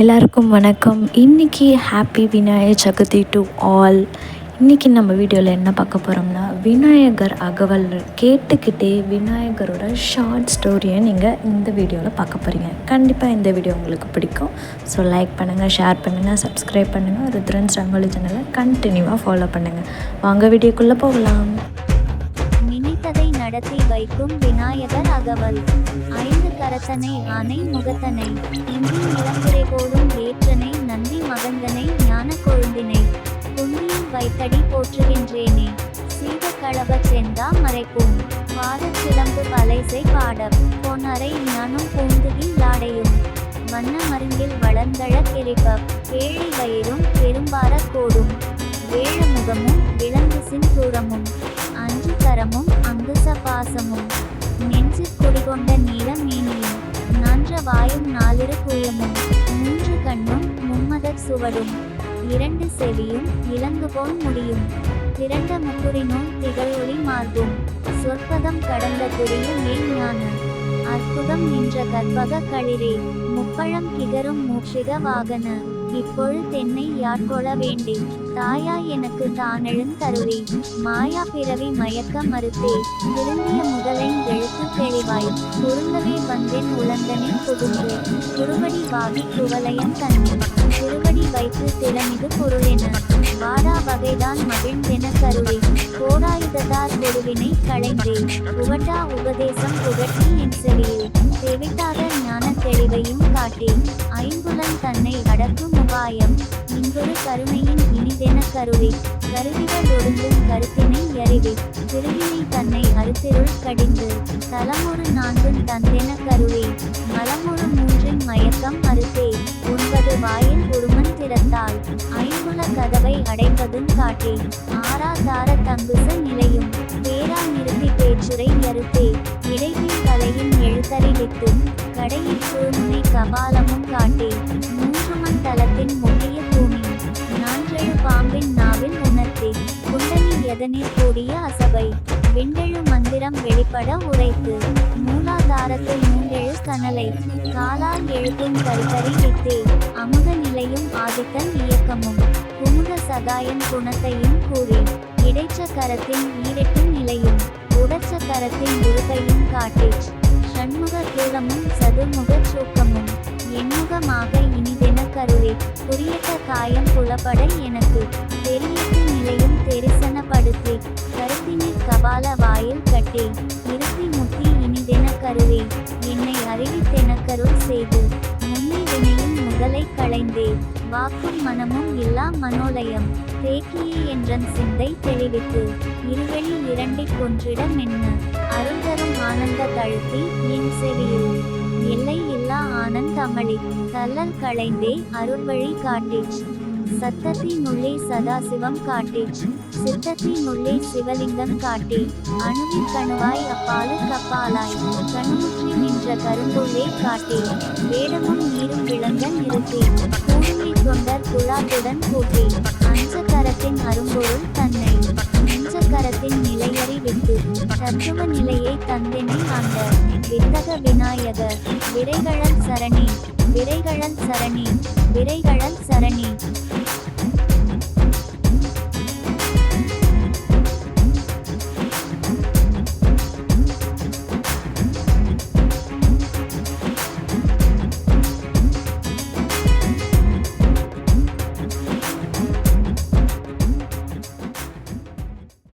எல்லாருக்கும் வணக்கம். இன்றைக்கி happy Vinayagar Chaturthi to all இன்றைக்கி நம்ம வீடியோவில் என்ன பார்க்க போகிறோம்னா விநாயகர் அகவல் கேட்டுக்கிட்டே விநாயகரோட ஷார்ட் ஸ்டோரியை நீங்கள் இந்த வீடியோவில் பார்க்க போகிறீங்க கண்டிப்பாக இந்த வீடியோ உங்களுக்கு பிடிக்கும். ஸோ லைக் பண்ணுங்கள் ஷேர் பண்ணுங்கள் சப்ஸ்கிரைப் பண்ணுங்கள் ருத்ரன்ஸ் ரங்கோலி சேனலை கண்டினியூவாக ஃபாலோ பண்ணுங்கள் வாங்க வீடியோக்குள்ளே போகலாம். நடத்தி வைக்கும் விநாயகர் அகவல். ஐந்து கரத்தனை ஆனை முகத்தனை. இந்தி இளம்புரை போடும் வேற்றனை நந்தி மகந்தனை ஞான கொழுந்தினை. புண்ணியம் வைத்தடி போற்றுகின்றேனே. சீத களப செந்தா மறைப்போம். வாதச் சிலம்பு பலைசை பாடப். பொன்னரை ஞானம் பூந்துகில் லாடையும். வண்ண மருங்கில் வளர்ந்தழ கிரிப்ப ஏழை வயிறும் பெரும்பார கோடும். வேழமுகமும் முகமும் விலங்குசின் பாசமும் நெஞ்சு குடிகொண்ட நீளம் மேனியும் நன்ற வாயும் நாலிரு குயமும் மூன்று கண்ணும் மும்மதர் சுவடும் இரண்டு செவியும் இலங்கு போல் முடியும் திரண்ட முக்குறினோம் திகழொளி மார்பும் சொற்பதம் கடந்த குறிய மேல் அற்புதம் நின்ற கற்பக களிரே முப்பழம் கிகரும் மூஷிக வாகன இப்பொழு தென்னை யாட்கொள வேண்டே தாயா எனக்கு தானெழுந் தருளி மாயா பிறவி மயக்க மறுத்தே. திரும்பிய முதலை எழுத்து தெளிவாய். பொருந்தவே வந்தேன் உழந்தனே புகுந்தே. திருவடி வாகி குவலயம் தன்னை திருவடி வைத்து திறமிகு பொருளென. வாடா வகைதான் மகிழ்ந்தென கருளே போராயுததார் பொருவினை களைந்தே. உவட்டா உபதேசம் புகட்டி என் செவியே. தெவிட்டாத ஞான தெளிவையும் காட்டி ஐம்புலன் தன்னை அடக்கும் உபாயம். இங்கொரு கருணையின் இனிதென கருவி. கருவிகள் ஒடுங்கும் கருத்தினை அறிவி திருவினை தன்னை அறுத்திருள் கடிந்து. தலமொரு நான்கும் தந்தென கருவி. மலமொரு மூன்றின் மயக்கம் அறுத்தே. ஒன்பது வாயில் குருமன் திறந்தால் ஐம்புல கதவை அடைப்பதும் காட்டி. ஆறாதார தங்குச நிலையும். பேரா நிறுத்தி பேச்சுரை அறுத்தே இடைவில் தலையின் எழுத்தறிவித்து கடையில் சோதனை கபாலமும் காட்டேன் மூன்று மண் தலத்தின் முக்கிய பூமி நான்கெழு பாம்பின் நாவில் உணர்த்தி குண்டலி எதனில் கூடிய அசபை விண்டெழு மந்திரம் வெளிப்பட உரைத்து மூலாதாரத்தில் மூன்றெழு கனலை காலால் எழுத்தும் கருத்தறி வித்தே அமுத நிலையும் ஆதித்தன் இயக்கமும் குமுத சகாயம் குணத்தையும் கூறி இடைச்சக்கரத்தின் கரத்தின் நிலையும் உடச்சக்கரத்தின் கரத்தின் காட்டேன் காட்டி ஷண்முக தூரமும் சதுர்முக சூக்கமும் எண்முகமாக இனிதென கருவே புரியட்ட காயம் புலப்பட எனக்கு தெரியட்டு நிலையும் தெரிசனப்படுத்தே கருத்தினில் கபால வாயில் கட்டே இருத்தி முத்தி இனிதென கருவே என்னை அறிவித்தெனக்கருள் செய்து முன்னை வினையும் முதலை களைந்தே வாக்கும் மனமும் இல்லா மனோலயம் தேக்கியே என்றன் சிந்தை தெளிவித்து இருவெளி இரண்டிற் கொன்றிடம் என்ன அருள்தரும் ஆனந்த தழுத்தி நின் செவியில். எல்லை இல்லா ஆனந்த் அமளி தள்ளல் களைந்தே அருள்வழி காட்டீச். சத்தத்தினுள்ளே சதாசிவம் காட்டீச். சித்தத்தினுள்ளே சிவலிங்கம் காட்டி. அணுவின் கணுவாய் அப்பாலு கப்பாலாய். கணுமுற்றி நின்ற கரும்புள்ளே காட்டி. வேடமும் நீரும் விளங்க நிறுத்தி கூடுமி தொண்டர் குழாத்துடன் கூட்டி. அஞ்ச கரத்தின் அரும்பொருள் தன்னை. நெஞ்ச நிலையறி விட்டு தத்துவ நிலையை தந்தெனை ஆண்ட விந்தக விநாயகர் விரைகழல் சரணி விரைகழல் சரணி விரைகழல் சரணி